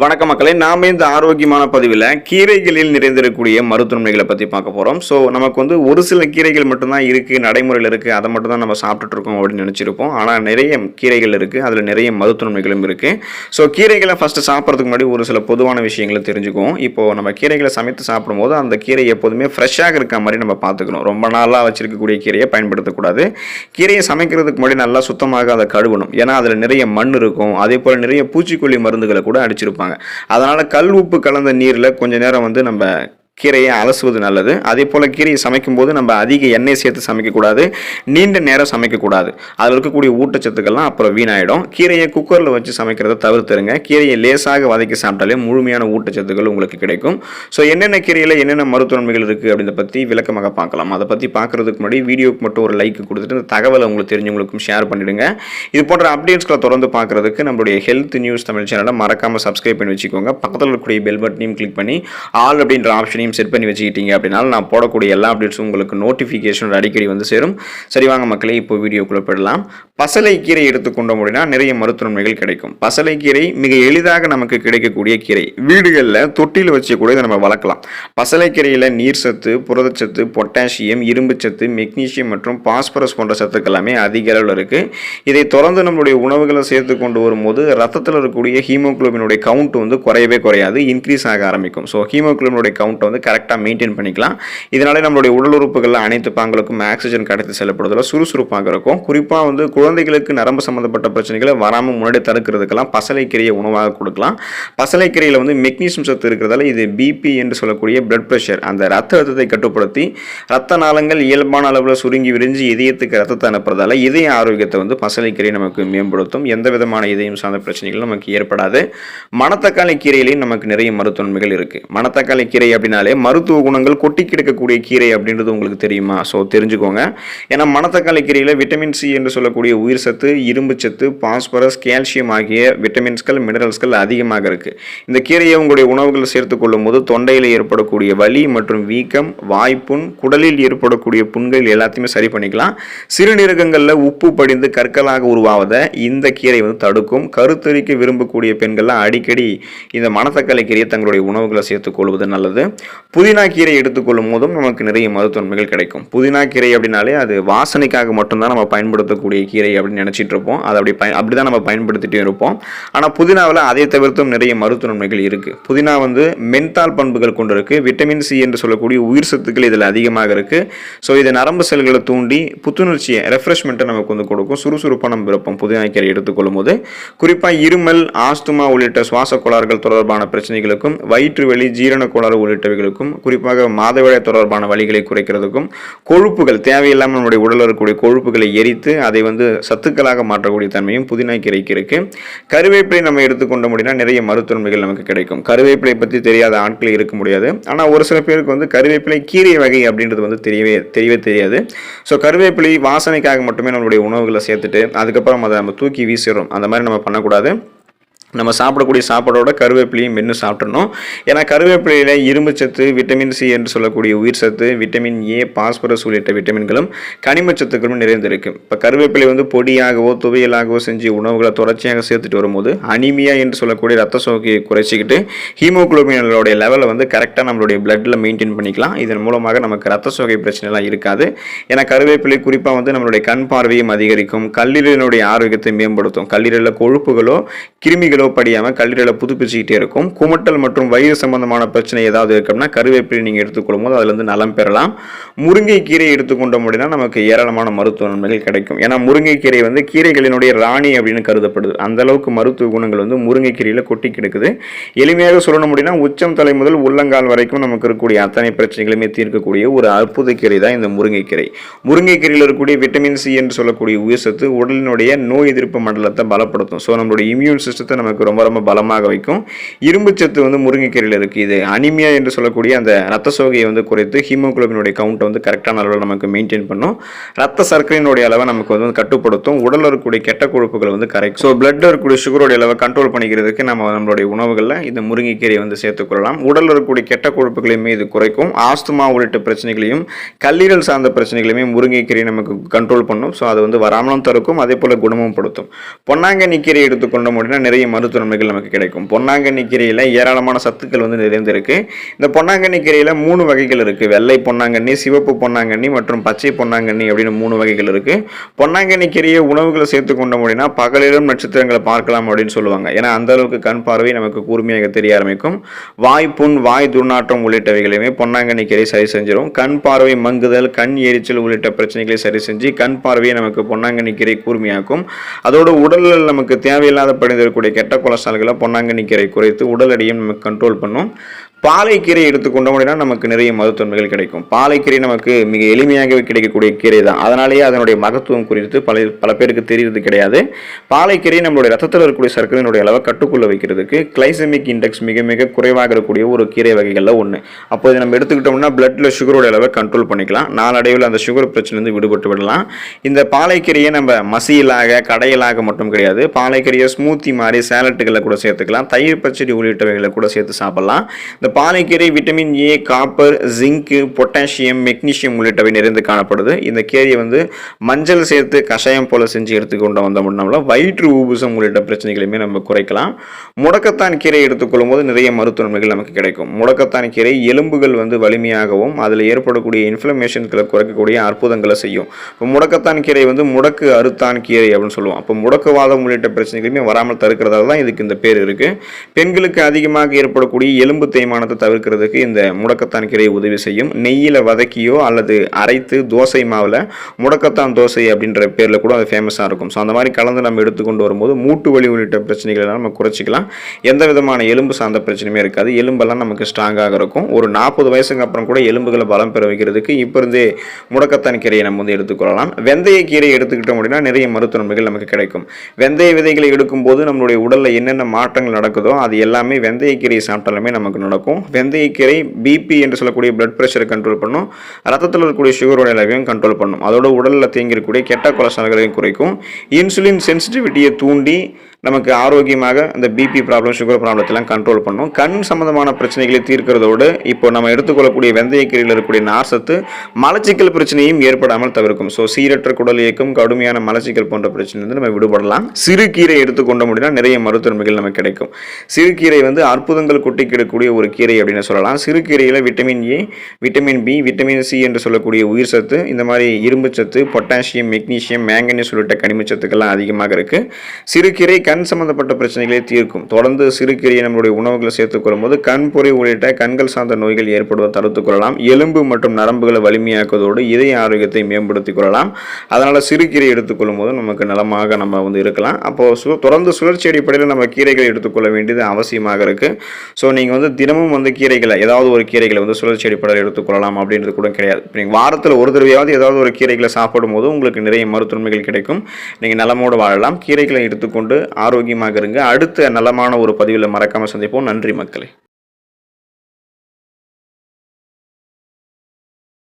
வணக்க மக்களே நாம இந்த ஆரோக்கியமான பதிவில் கீரைகளில் நிறைந்திருக்கக்கூடிய மருத்துவமனைகளை பற்றி பார்க்க போகிறோம் ஸோ நமக்கு வந்து ஒரு சில கீரைகள் மட்டும்தான் இருக்குது நடைமுறையில் இருக்குது அதை மட்டும் தான் நம்ம சாப்பிட்டுட்ருக்கோம் அப்படின்னு நினச்சிருப்போம். ஆனால் நிறைய கீரைகள் இருக்குது அதில் நிறைய மருத்துவமனைகளும் இருக்குது ஸோ கீரைகளை ஃபஸ்ட்டு சாப்பிட்றதுக்கு முன்னாடி ஒரு சில பொதுவான விஷயங்களை தெரிஞ்சுக்குவோம். இப்போது நம்ம கீரைகளை சமைத்து சாப்பிடும்போது அந்த கீரை எப்போதுமே ஃப்ரெஷ்ஷாக இருக்க மாதிரி நம்ம பார்த்துக்கணும். ரொம்ப நாளாக வச்சுருக்கக்கூடிய கீரையை பயன்படுத்தக்கூடாது. கீரையை சமைக்கிறதுக்கு முன்னாடி நல்லா சுத்தமாக அதை கழுவணும். ஏன்னா அதில் நிறைய மண் இருக்கும். அதே போல் நிறைய பூச்சிக்கொல்லி மருந்துகளை கூட அடிச்சிருப்பாங்க. அதனால் கல் உப்பு கலந்த நீரில் கொஞ்ச நேரம் வந்து நம்ம கீரையை அலசுவது நல்லது. அதே போல் கீரையை சமைக்கும்போது நம்ம அதிக எண்ணெய் சேர்த்து சமைக்கக்கூடாது. நீண்ட நேரம் சமைக்கக்கூடாது. அதில் இருக்கக்கூடிய ஊட்டச்சத்துக்கள்லாம் அப்புறம் வீணாயிடும். கீரையை குக்கரில் வச்சு சமைக்கிறத தவிர்த்துருங்க. கீரையை லேசாக வதக்கி சாப்பிட்டாலே முழுமையான ஊட்டச்சத்துக்கள் உங்களுக்கு கிடைக்கும். ஸோ என்னென்ன கீரையில் என்னென்ன மருத்துவன்மைகள் இருக்குது அப்படின்றத பற்றி விளக்கமாக பார்க்கலாம். அதை பற்றி பார்க்குறதுக்கு முன்னாடி வீடியோக்கு மட்டும் ஒரு லைக் கொடுத்துட்டு இந்த தகவலை உங்களுக்கு தெரிஞ்சவங்களுக்கும் ஷேர் பண்ணிவிடுங்க இது போன்ற அப்டேட்ஸ்களை தொடர்ந்து பார்க்குறதுக்கு நம்மளுடைய ஹெல்த் நியூஸ் தமிழ் சேனலை மறக்காமல் சப்ஸ்கிரைப் பண்ணி வச்சுக்கோங்க. பக்கத்தில் இருக்கக்கூடிய பெல் பட்டனையும் கிளிக் பண்ணி ஆல் அப்படின்ற ஆப்ஷனையும் செட் பண்ணி வச்சுக்கிட்டீங்க அப்படின்னா நான் போடக்கூடிய எல்லா அப்டேட்ஸும் உங்களுக்கு நோட்டிஃபிகேஷன் அடிக்கடி வந்து சேரும். சரி வாங்க மக்களே இப்போ வீடியோக்குள்ளே போயிடலாம். பசலை கீரை எடுத்துக்கொண்டோம் அப்படின்னா நிறைய மருத்துவமைகள் கிடைக்கும். பசலை கீரை மிக எளிதாக நமக்கு கிடைக்கக்கூடிய கீரை. வீடுகளில் தொட்டியில் வச்சு கூட இதை நம்ம வளர்க்கலாம். பசலைக்கீரையில் நீர் சத்து புரதச்சத்து பொட்டாசியம் இரும்புச்சத்து மெக்னீசியம் மற்றும் பாஸ்பரஸ் போன்ற சத்துக்கள் எல்லாமே அதிக அளவில் இருக்குது இதை தொடர்ந்து நம்மளுடைய உணவுகளை சேர்த்து கொண்டு வரும்போது ரத்தத்தில் இருக்கக்கூடிய ஹீமோகுளோபினுடைய கவுண்ட் வந்து குறையவே குறையாது இன்க்ரீஸ் ஆக ஆரம்பிக்கும். ஸோ ஹீமோகுளோபினுடைய கவுண்ட் வந்து கரெக்டாக மெயின்டைன் பண்ணிக்கலாம். இதனாலே நம்மளுடைய உடல் உறுப்புகளில் அனைத்து பாங்களுக்கும் ஆக்சிஜன் கடத்தி செல்லப்படுவதில் சுறுசுறுப்பாக இருக்கும் குறிப்பாக வந்து குழந்தைகளுக்கு நரம்பு சம்மந்தப்பட்ட பிரச்சனைகளை வராமல் முன்னாடி தடுக்கிறதுக்கெல்லாம் பசலைக்கீரையை உணவாக கொடுக்கலாம். பசலைக்கீரையில் வந்து மெக்னீசியம் சத்து இருக்கிறதால இது பிபி என்று சொல்லக்கூடிய பிளட் ப்ரெஷர் அந்த ரத்த அழுத்தத்தை கட்டுப்படுத்தி ரத்த நாளங்கள் இயல்பான அளவில் சுருங்கி விரிஞ்சு இதயத்துக்கு ரத்தத்தை அனுப்புறதால இதய ஆரோக்கியத்தை வந்து பசலைக்கீரை நமக்கு மேம்படுத்தும். எந்த விதமான இதயம் சார்ந்த பிரச்சனைகளும் நமக்கு ஏற்படாது. மணத்தக்காளி கீரையிலையும் நமக்கு நிறைய மருத்துவன்மைகள் இருக்குது மணத்தக்காளி கீரை அப்படின்னாலே மருத்துவ குணங்கள் கொட்டி கிடக்கக்கூடிய கீரை அப்படின்றது உங்களுக்கு தெரியுமா? ஸோ தெரிஞ்சுக்கோங்க. ஏன்னா மணத்தக்காளி கீரையில் விட்டமின் சி என்று சொல்லக்கூடிய உயிர் சத்து இரும்பு சத்து பாஸ்பரஸ் கால்சியம் ஆகிய விட்டமின்ஸ்கள் மினரல்ஸ்கள் அதிகமாக இருக்குது இந்த கீரையை உங்களுடைய உணவுகள் சேர்த்து கொள்ளும் போது தொண்டையில் ஏற்படக்கூடிய வலி மற்றும் வீக்கம் வாய்ப்புண் குடலில் ஏற்படக்கூடிய புண்கள் எல்லாத்தையுமே சரி பண்ணிக்கலாம். சிறுநீரகங்களில் உப்பு படிந்து கற்களாக உருவாவதை இந்த கீரை வந்து தடுக்கும். கருத்தரிக்க விரும்பக்கூடிய பெண்கள்லாம் அடிக்கடி இந்த மணத்தக்காளி கீரையை தங்களுடைய உணவுகளை சேர்த்துக் கொள்வது நல்லது. புதினா கீரை எடுத்துக்கொள்ளும் போதும் நமக்கு நிறைய மருத்துவன்மைகள் கிடைக்கும். புதினா கீரை அப்படின்னாலே அது வாசனைக்காக மட்டும்தான் நம்ம பயன்படுத்தக்கூடிய கீரை அப்படின்னு நினச்சிட்டு இருப்போம். அதை அப்படி பயன் அப்படி தான் நம்ம பயன்படுத்திட்டே இருப்போம். ஆனால் புதினாவில் அதை தவிர்த்தும் நிறைய மருத்துவன்மைகள் இருக்குது புதினா வந்து மென்தால் பண்புகள் கொண்டு இருக்கு விட்டமின் சி என்று சொல்லக்கூடிய உயிர் சத்துக்கள் இதில் அதிகமாக இருக்குது ஸோ இது நரம்பு செல்களை தூண்டி புத்துணர்ச்சியை ரெஃப்ரெஷ்மெண்ட்டை நமக்கு வந்து கொடுக்கும். சுறுசுறுப்பாக நம்ம இருப்போம் புதினா கீரை எடுத்துக்கொள்ளும் போது. குறிப்பாக இருமல் ஆஸ்துமா உள்ளிட்ட சுவாச கோளாறுகள் தொடர்பான பிரச்சனைகளுக்கும் வயிற்று வலி ஜீரண கோளாறு உள்ளிட்டவைகளுக்கும் குறிப்பாக மாதவிடாய் தொடர்பான வலிகளை குறைக்கிறதுக்கும் கொழுப்புகள் தேவையில்லாமல் நம்முடைய உடலில் இருக்கக்கூடிய கொழுப்புகளை எரித்து அதை வந்து சத்துக்களாக மாற்றக்கூடிய தன்மையும் புதினா கீரைக்கு இருக்கு கருவேப்பிலை நம்ம எடுத்துக்கொண்ட முடியும்னா நிறைய மருத்துவமைகள் நமக்கு கிடைக்கும். கருவேப்பிலை பற்றி தெரியாத ஆட்கள் இருக்க முடியாது. ஆனால் ஒரு சில பேருக்கு வந்து கருவேப்பிலை கீரை வகை அப்படின்றது வந்து தெரியவே தெரியவே தெரியாது. ஸோ கருவேப்பிலை வாசனைக்காக மட்டுமே நம்மளுடைய உணவுகளை சேர்த்துட்டு அதுக்கப்புறம் அதை நம்ம தூக்கி வீசிடுறோம். அந்த மாதிரி நம்ம பண்ணக்கூடாது. நம்ம சாப்பிடக்கூடிய சாப்பாடோட கருவேப்பிலையும் மென்று சாப்பிட்றணும் ஏன்னா கருவேப்பிலையில் இரும்பு சத்து விட்டமின் சி என்று சொல்லக்கூடிய உயிர் சத்து விட்டமின் ஏ பாஸ்பரஸ் உள்ளிட்ட விட்டமின்களும் கனிமச்சத்துக்களும் நிறைந்திருக்கு. இப்போ கருவேப்பிலை வந்து பொடியாகவோ துவையலாகவோ செஞ்சு உணவுகளை தொடர்ச்சியாக சேர்த்துட்டு வரும்போது அனிமியா என்று சொல்லக்கூடிய ரத்த சோகையை குறைச்சிக்கிட்டு ஹீமோக்ளோபினோடைய லெவலை வந்து கரெக்டாக நம்மளுடைய பிளட்டில் மெயின்டைன் பண்ணிக்கலாம். இதன் மூலமாக நமக்கு ரத்த சோகை பிரச்சனைலாம் இருக்காது. ஏன்னா கருவேப்பிலை குறிப்பாக வந்து நம்மளுடைய கண் பார்வையும் அதிகரிக்கும். கல்லீரலினுடைய ஆரோக்கியத்தை மேம்படுத்தும். கல்லீரலில் கொழுப்புகளோ கிருமிகள் படியாமல் கல்லீரலை புதுப்பிச்சுக்கிட்டே இருக்கும். குமட்டல் மற்றும் வயிறு சம்பந்தமான பிரச்சனை ஏதாவது இருக்குன்னா கருவேப்பிலை நீங்கள் எடுத்துக்கொள்ளும் போது அதுலேருந்து நலம் பெறலாம். முருங்கைக்கீரை எடுத்துக்கொண்டோம் அப்படின்னா நமக்கு ஏராளமான மருத்துவ நன்மைகள் கிடைக்கும். ஏன்னா முருங்கைக்கீரை வந்து கீரைகளினுடைய ராணி அப்படின்னு கருதப்படுது. அந்த அளவுக்கு மருத்துவ குணங்கள் வந்து முருங்கைக்கீரையில் கொட்டி கிடக்குது. எளிமையாக சொல்லணும் அப்படின்னா உச்சம் தலை முதல் உள்ளங்கால் வரைக்கும் நமக்கு இருக்கக்கூடிய அத்தனை பிரச்சனைகளுமே தீர்க்கக்கூடிய ஒரு அற்புத கீரை தான் இந்த முருங்கைக்கீரை முருங்கைக்கீரையில் இருக்கக்கூடிய விட்டமின் சி என்று சொல்லக்கூடிய உயிர் சத்து உடலினுடைய நோய் எதிர்ப்பு மண்டலத்தை பலப்படுத்தும். ஸோ நம்மளுடைய இம்யூன் சிஸ்டத்தை நம்ம நமக்கு ரொம்ப ரொம்ப பலமாக வைக்கும். இரும்பு சத்து வந்து முருங்கைக்கீரையில் இருக்குது இது அனிமியா என்று சொல்லக்கூடிய அந்த ரத்த சோகையை வந்து குறைத்து ஹீமோகுளோபினுடைய கவுண்ட்டை வந்து கரெக்டான அளவில் நமக்கு மெயின்டைன் பண்ணும். ரத்த சர்க்கரையினுடைய அளவை நமக்கு வந்து கட்டுப்படுத்தும். உடலில் இருக்கக்கூடிய கெட்ட கொழுப்புகள் வந்து கரைக்கும் ஸோ பிளட்டில் இருக்கக்கூடிய சுகருடைய அளவை கண்ட்ரோல் பண்ணிக்கிறதுக்கு நம்ம நம்மளுடைய உணவுகளில் இந்த முருங்கைக்கீரையை வந்து சேர்த்துக்கொள்ளலாம் உடலில் இருக்கக்கூடிய கெட்ட கொழுப்புகளையுமே இது குறைக்கும். ஆஸ்துமா உள்ளிட்ட பிரச்சனைகளையும் கல்லீரல் சார்ந்த பிரச்சனைகளையுமே முருங்கைக்கீரை நமக்கு கண்ட்ரோல் பண்ணும். ஸோ அது வந்து வராமலும் தடுக்கும் அதே போல் குணமும் படுத்தும். பொன்னாங்கண்ணி கீரை எடுத்துக்கொண்டோம் அப்படின்னா நிறைய மருத்துவ நன்மைகள் நமக்கு கிடைக்கும். பொன்னாங்கண்ணி கீரையில் ஏராளமான சத்துக்கள் வந்து நிறைந்திருக்கு. இந்த பொன்னாங்கண்ணி கீரையில் மூணு வகைகள் இருக்குது வெள்ளை பொன்னாங்கண்ணி சிவப்பு பொன்னாங்கண்ணி மற்றும் பச்சை பொன்னாங்கண்ணி அப்படின்னு மூணு வகைகள் இருக்குது பொன்னாங்கண்ணி கீரையை உணவுகளை சேர்த்து கொண்ட முடியும்னா பகலிலும் நட்சத்திரங்களை பார்க்கலாம் அப்படின்னு சொல்லுவாங்க. ஏன்னா அந்த அளவுக்கு கண் பார்வை நமக்கு கூர்மையாக தெரிய ஆரம்பிக்கும். வாய் புண் வாய் துர்நாற்றம் உள்ளிட்டவைகளையுமே பொன்னாங்கண்ணி கீரை சரி செஞ்சிடும் கண் பார்வை மங்குதல் கண் எரிச்சல் உள்ளிட்ட பிரச்சனைகளை சரி செஞ்சு கண் பார்வையை நமக்கு பொன்னாங்கண்ணி கீரை கூர்மையாக்கும். அதோட உடலில் நமக்கு தேவையில்லாத படிந்திருக்கக்கூடிய கெட்ட கொலஸ்ட்ரால்களை பொன்னாங்கண்ணி கீரை குறைத்து உடல் எடையும் நமக்கு கண்ட்ரோல் பண்ணும். பாலைக்கீரை எடுத்துக்கொண்டோம் அப்படின்னா நமக்கு நிறைய மருத்துவன்மைகள் கிடைக்கும். பாலைக்கீரை நமக்கு மிக எளிமையாகவே கிடைக்கக்கூடிய கீரை தான். அதனாலேயே அதனுடைய மகத்துவம் குறித்து பல பல பேருக்கு தெரியறது கிடையாது. பாலைக்கீரை நம்மளுடைய ரத்தத்தில் இருக்கக்கூடிய சர்க்கரையினுடைய அளவை கட்டுக்குள்ள வைக்கிறதுக்கு கிளைசமிக் இண்டெக்ஸ் மிக மிக குறைவாக இருக்கக்கூடிய ஒரு கீரை வகைகளில் ஒன்று அப்போ இதை நம்ம எடுத்துக்கிட்டோம்னா பிளட்டில் சுகரோட அளவை கண்ட்ரோல் பண்ணிக்கலாம். நாளடைவில் அந்த சுகர் பிரச்சனைலேருந்து விடுபட்டு விடலாம். இந்த பாலைக்கீரையை நம்ம மசியலாக கடையிலாக மட்டும் கிடையாது. பாலைக்கீரையை ஸ்மூத்தி மாதிரி சேலட்டுகளை கூட சேர்த்துக்கலாம். தயிர் பச்சடி உள்ளிட்டவைகளை கூட சேர்த்து சாப்பிடலாம். இந்த பானைக்கீரை vitamin A copper zinc potassium magnesium உள்ளிட்டவை நிறைந்து காணப்படுது. இந்த கீரையை வந்து மஞ்சள் சேர்த்து கஷாயம் போல செஞ்சு எடுத்துக்கொண்டு வந்த முன்னம்ல வயிற்று ஊபுசம் உள்ளிட்ட பிரச்சனைகளையுமே நம்ம குறைக்கலாம். முடக்கத்தான் கீரை எடுத்துக்கொள்ளும் போது நிறைய மருத்துவ நன்மைகள் நமக்கு கிடைக்கும். முடக்கத்தான் கீரை எலும்புகள் வந்து வலிமையாகவும் அதில் ஏற்படக்கூடிய இன்ஃப்ளமேஷன்களை குறைக்கக்கூடிய அற்புதங்களை செய்யும். இப்போ முடக்கத்தான் கீரை வந்து முடக்கு அறுத்தான் கீரை அப்படின்னு சொல்லுவோம். அப்போ முடக்குவாதம் உள்ளிட்ட பிரச்சனைகளுமே வராமல் தடுக்கிறதால தான் இதுக்கு இந்த பேர் இருக்குது பெண்களுக்கு அதிகமாக ஏற்படக்கூடிய எலும்பு தேய்மானத்தை தவிர்க்கிறதுக்கு இந்த முடக்கத்தான் கீரை உதவி செய்யும். நெய்யில் வதக்கியோ அல்லது அரைத்து தோசை மாவில் முடக்கத்தான் தோசை அப்படின்ற பேரில் கூட அது ஃபேமஸாக இருக்கும். ஸோ அந்த மாதிரி கலந்து நம்ம எடுத்துக்கொண்டு வரும்போது மூட்டு வலி உள்ளிட்ட பிரச்சனைகளை நம்ம குறைச்சிக்கலாம். எந்த விதமான எலும்பு சார்ந்த பிரச்சனையுமே இருக்காது. எலும்பெல்லாம் நமக்கு ஸ்ட்ராங்காக இருக்கும். ஒரு நாற்பது வயசுக்கு அப்புறம் கூட எலும்புகளை பலம் பெற வைக்கிறதுக்கு இப்போ இருந்தே முடக்கத்தான் கீரையை நம்ம வந்து எடுத்துக்கொள்ளலாம். வெந்தய கீரை எடுத்துக்கிட்டோம் அப்படின்னா நிறைய மருத்துவ நன்மைகள் நமக்கு கிடைக்கும். வெந்தய விதைகளை எடுக்கும்போது நம்மளுடைய உடலில் என்னென்ன மாற்றங்கள் நடக்குதோ அது எல்லாமே வெந்தய கீரையை சாப்பிட்டாலுமே நமக்கு நடக்கும். வெந்தயக்கீரை பிபி என்று சொல்லக்கூடிய பிளட் ப்ரெஷரை கண்ட்ரோல் பண்ணும். ரத்தத்தில் இருக்கக்கூடிய சுகரோட அளவையும் கண்ட்ரோல் பண்ணும். அதோட உடலில் தேங்கியிருக்கக்கூடிய கெட்ட கொலஸ்ட்ரால்களையும் குறைக்கும். இன்சுலின் சென்சிட்டிவிட்டியை தூண்டி நமக்கு ஆரோக்கியமாக அந்த பிபி ப்ராப்ளம் சுகர் ப்ராப்ளத்தெல்லாம் கண்ட்ரோல் பண்ணும். கண் சம்மந்தமான பிரச்சனைகளை தீர்க்கிறதோடு இப்போ நம்ம எடுத்துக்கொள்ளக்கூடிய வெந்தயக்கீரையில் இருக்கக்கூடிய நார்சத்து மலச்சிக்கல் பிரச்சனையும் ஏற்படாமல் தவிர்க்கும். ஸோ சீரற்ற குடல் இயக்கம் கடுமையான மலச்சிக்கல் போன்ற பிரச்சனையிலிருந்து நம்ம விடுபடலாம். சிறுகீரை எடுத்துக்கொண்ட முடியும்னா நிறைய மருத்துவமைகள் நமக்கு கிடைக்கும். சிறுகீரை வந்து அற்புதங்கள் கொட்டிக்கிடக்கூடிய ஒரு கீரை அப்படின்னு சொல்லலாம். சிறுகீரையில் vitamin A vitamin B vitamin C என்று சொல்லக்கூடிய உயிர் சத்து இந்த மாதிரி இரும்பு சத்து பொட்டாசியம் மெக்னீசியம் மேங்கனீஸ் உள்ளிட்ட கனிம சத்துக்கள்லாம் அதிகமாக இருக்குது சிறுகீரை கண் சம்பந்தப்பட்ட பிரச்சனைகளை தீர்க்கும். தொடர்ந்து சிறுகீரையை நம்மளுடைய உணவுகளை சேர்த்துக்கொள்ளும் போது கண் பொறி உள்ளிட்ட கண்கள் சார்ந்த நோய்கள் ஏற்படுவதை தடுத்துக் கொள்ளலாம். எலும்பு மற்றும் நரம்புகளை வலிமையாக்குவதோடு இதய ஆரோக்கியத்தை மேம்படுத்திக் கொள்ளலாம். அதனால் சிறுகீரை எடுத்துக்கொள்ளும் போது நமக்கு நலமாக நம்ம வந்து இருக்கலாம். அப்போது சு தொடர்ந்து சுழற்சி அடிப்படையில் நம்ம கீரைகளை எடுத்துக்கொள்ள வேண்டியது அவசியமாக இருக்குது ஸோ நீங்கள் வந்து தினமும் வந்து கீரைகளை ஏதாவது ஒரு கீரைகளை வந்து சுழற்சி அடிப்படையில் எடுத்துக்கொள்ளலாம் அப்படின்றது கூட கிடையாது. நீங்கள் வாரத்தில் ஒரு தடவையாவது ஏதாவது ஒரு கீரைகளை சாப்பிடும் போது உங்களுக்கு நிறைய மருத்துவமைகள் கிடைக்கும். நீங்கள் நலமோடு வாழலாம். கீரைகளை எடுத்துக்கொண்டு ஆரோக்கியமாக இருங்க. அடுத்த நலமான ஒரு பதிவில் மறக்காமல் சந்திப்போம். நன்றி மக்களே.